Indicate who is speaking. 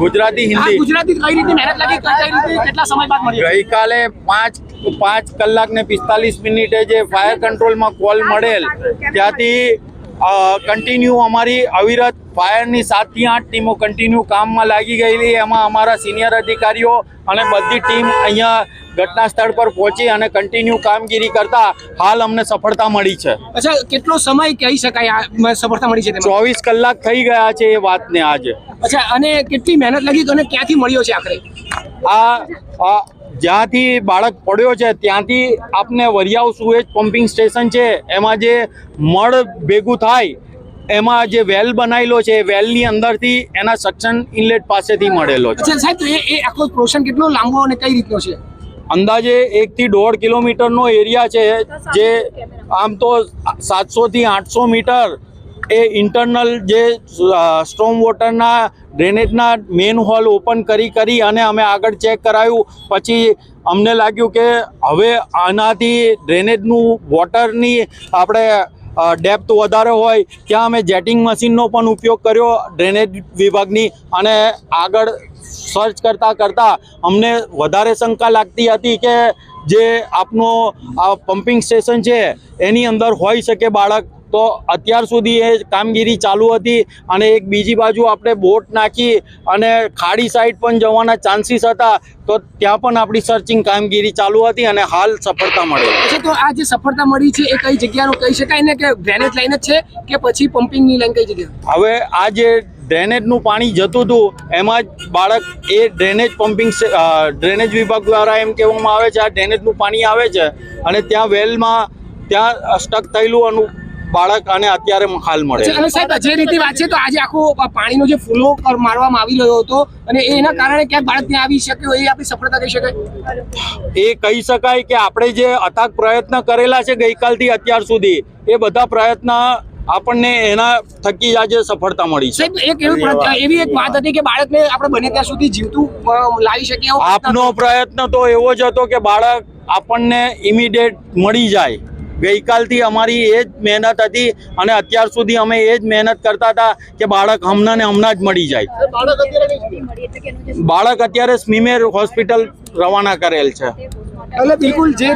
Speaker 1: ગુજરાતી હિન્દી.
Speaker 2: ગુજરાતી કઈ રીતે મહેનત લાગી કઈ રીતે કેટલા સમય બાદ મળી
Speaker 1: ગઈકાલે પાંચ પાંચ કલાક ને પિસ્તાલીસ મિનિટે જે ફાયર કંટ્રોલમાં કોલ મળેલ ત્યાંથી કન્ટિન્યુ અમારી અવિરત ફાયરની સાતથી આઠ ટીમો કન્ટિન્યુ કામમાં લાગી ગયેલી. એમાં અમારા સિનિયર અધિકારીઓ અને બધી ટીમ અહીંયા ઘટના સ્થળ પર પહોંચી અને કન્ટિન્યુ કામગીરી કરતા હાલ અમને સફળતા મળી છે.
Speaker 2: અચ્છા કેટલો સમય કહી શકાય આ સફળતા મળી છે
Speaker 1: ચોવીસ કલાક થઈ ગયા છે એ વાતને આજે.
Speaker 2: અચ્છા અને કેટલી મહેનત લાગી અને ક્યાંથી મળ્યો છે આખરે?
Speaker 1: આ જ્યાંથી બાળક પડ્યો છે ત્યાંથી આપને વરિયાવ સુએજ પમ્પિંગ સ્ટેશન છે એમાં જે મળ ભેગું થાય એમાં જે વેલ બનાવેલો છે વેલની અંદરથી એના સક્શન ઇનલેટ પાસેથી મળેલો છે.
Speaker 2: સાહેબ એ આખો પ્રોશન કેટલો લાંબો અને કઈ રીતનો છે?
Speaker 1: અંદાજે એકથી દોઢ કિલોમીટરનો એરિયા છે જે આમ તો સાતસોથી આઠસો મીટર એ ઇન્ટરનલ જે સ્ટ્રોમ વોટરના ડ્રેનેજના મેન હોલ ઓપન કરી કરી અને અમે આગળ ચેક કરાયું. પછી અમને લાગ્યું કે હવે આનાથી ડ્રેનેજનું વોટરની આપણે ડેપ્થ વધારે હોય, ત્યાં અમે જેટિંગ મશીનનો પણ ઉપયોગ કર્યો ડ્રેનેજ વિભાગની. અને આગળ સર્ચ કરતાં કરતાં અમને વધારે શંકા લાગતી હતી કે જે આપનો આ પમ્પિંગ સ્ટેશન છે, એની અંદર હોઈ શકે બાળક. તો અત્યાર સુધી એ કામગીરી ચાલુ હતી અને એક બીજી બાજુ આપણે બોટ નાખી અને ખાડી સાઈડ પણ જવાના ચાન્સીસ હતા તો ત્યાં પણ આપણી સર્ચિંગ કામગીરી ચાલુ હતી અને હાલ સફળતા મળી.
Speaker 2: અચ્છા તો આ જે સફળતા મળી છે એ કઈ જગ્યાનું કહી શકાય ને કે ડ્રેનેજ લાઈન જ છે કે પછી પમ્પિંગની લાઈન કઈ જગ્યા
Speaker 1: હવે આ જે ડ્રેનેજનું પાણી જતું હતું એમાં જ બાળક એ ડ્રેનેજ પમ્પિંગ ડ્રેનેજ વિભાગ દ્વારા એમ કહેવામાં આવે છે આ ડ્રેનેજનું પાણી આવે છે અને ત્યાં વેલમાં ત્યાં સ્ટક થયેલું અનુ બાળક અને અત્યારે હાલ મળે
Speaker 2: અને સાહેબ જે રીતે વાત છે તો આજે આખો પાણીનો જે ફૂલો મારવામાં આવી રહ્યો હતો અને એના કારણે ક્યાંક બાળક ત્યાં આવી શક્યો એ આપણી સફળતા કહી શકાય?
Speaker 1: એ કહી શકાય કે આપણે જે અથાગ પ્રયત્ન કરેલા છે ગઈકાલથી અત્યાર સુધી એ બધા પ્રયત્ન આપણને એના થકી જ આજે સફળતા મળી છે.
Speaker 2: એક એવી એવી એક વાત હતી કે બાળકને આપણે બને ત્યાં સુધી જીવતું લાવી શકીએ
Speaker 1: આપનો પ્રયત્ન તો એવો જ હતો કે બાળક આપણને ઇમિડિયેટ મળી જાય. ગઈકાલથી અમારી એ જ મહેનત હતી અને અત્યાર સુધી અમે એ જ મહેનત કરતા હતા કે બાળક હમણાં ને હમણાં જ મળી જાય. બાળક અત્યારે સ્મીમેર હોસ્પિટલ રવાના કરેલ છે.
Speaker 2: એટલે બિલકુલ જે